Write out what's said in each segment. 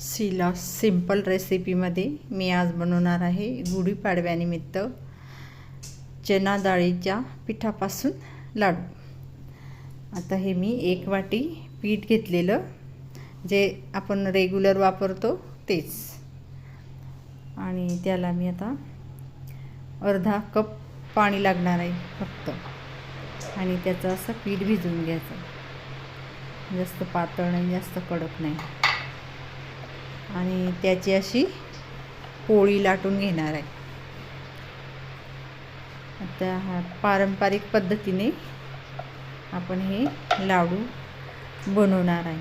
शिला simple रेसिपीमध्ये मी आज बनवणार आहे गुढीपाडव्यानिमित्त चना डाळीच्या पिठापासून लाडू. आता हे मी एक वाटी पीठ घेतलेलं जे आपण रेग्युलर वापरतो तेच. आणि त्याला मी आता अर्धा कप पाणी लागणार आहे फक्त. आणि त्याचं असं पीठ भिजवून घ्यायचं. जास्त पातळ नाही जास्त कडक नाही. आणि त्याची अशी पोळी लाटून घेणार आहे. आता हा पारंपरिक पद्धतीने आपण हे लाडू बनवणार आहे.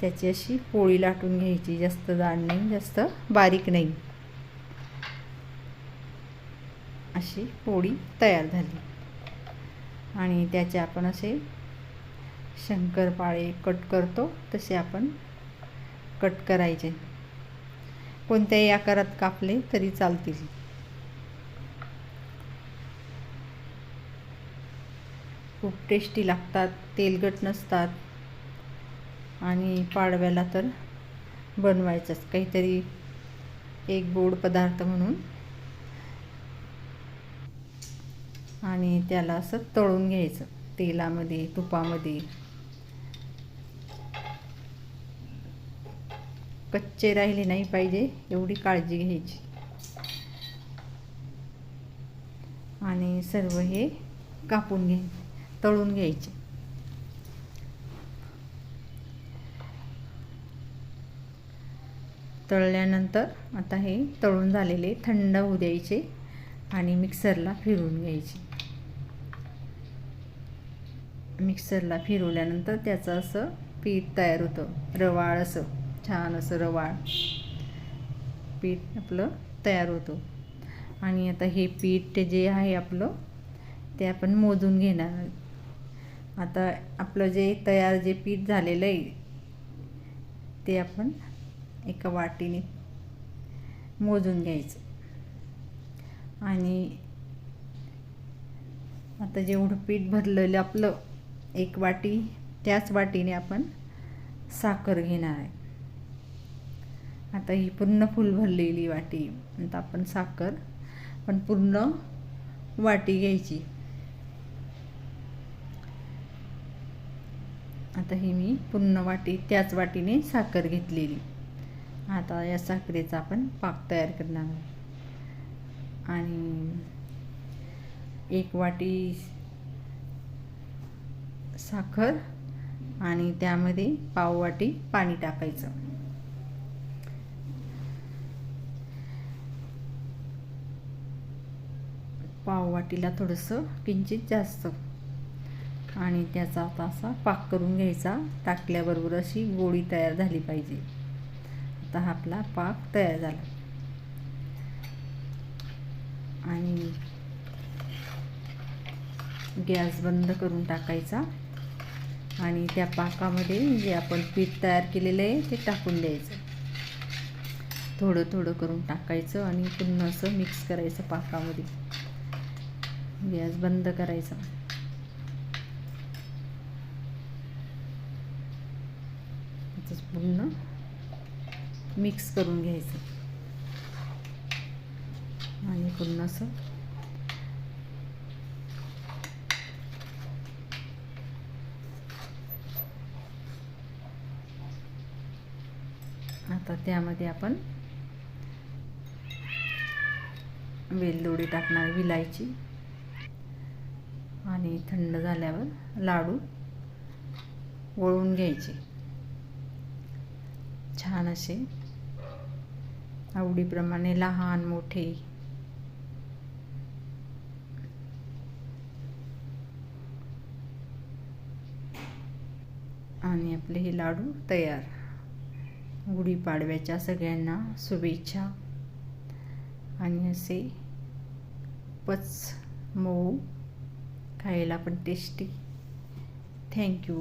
त्याची अशी पोळी लाटून घ्यायची जास्त जाड नाही जास्त बारीक नाही. अशी पोळी तयार झाली. आणि त्याचे आपण असे शंकरपाळे कट करतो तसे आपण कट करायचे. कोणत्याही आकारात कापले तरी चालतील. खूप टेस्टी लागतात तेलगट नसतात. आणि पाडव्याला तर बनवायचंच. काहीतरी एक गोड पदार्थ म्हणून. आणि त्याला असं तळून घ्यायचं. तेलामध्ये तुपामध्ये. कच्चे राहिले नाही पाहिजे एवढी काळजी घ्यायची. आणि सर्व हे कापून घे तळून घ्यायचे. तळल्यानंतर आता हे तळून झालेले थंड होऊ द्यायचे आणि मिक्सरला फिरवून घ्यायचे. मिक्सरला फिरवल्यानंतर त्याचं असं पीठ तयार होतं रवाळ असं. छान असं रवाळ पीठ आपलं तयार होतं. आणि आता हे पीठ जे आहे आपलं ते आपण मोजून घेणार. आता आपलं जे तयार जे पीठ झालेलं आहे ते आपण एका वाटीने मोजून घ्यायचं. आणि आता जेवढं पीठ भरलेलं आपलं एक वाटी त्याच वाटीने आपण साखर घेणार आहे. आता ही पूर्ण फुल भरलेली वाटी आता आपण साखर पण पूर्ण वाटी घ्यायची. आता ही मी पूर्ण वाटी त्याच वाटीने साखर घेतलेली. आता या साखरेचा आपण पाक तयार करणार आणि एक वाटी साखर आणि त्यामध्ये पाव वाटी पाणी टाकायचं. पाववाटीला थोडंसं किंचित जास्त. आणि त्याचा आता असा पाक करून घ्यायचा. टाकल्याबरोबर अशी गोळी तयार झाली पाहिजे. आता हा आपला पाक तयार झाला. आणि गॅस बंद करून टाकायचा. आणि त्या पाकामध्ये जे आपण पीठ तयार केलेलं आहे ते टाकून द्यायचं. थोडं थोडं करून टाकायचं आणि पुन्हा असं मिक्स करायचं पाकामध्ये. गॅस बंद करायचा. पूर्ण मिक्स करून घ्यायचं. आणि पूर्ण असं आता त्यामध्ये आपण वेलदोडी टाकणार विलायची. आणि थंड झाल्यावर लाडू वळून घ्यायचे. छान असे आवडीप्रमाणे लहान मोठे. आणि आपले हे लाडू तयार. गुढीपाडव्याच्या सगळ्यांना शुभेच्छा. आणि असे पच मऊ खायला पण टेस्टी थँक्यू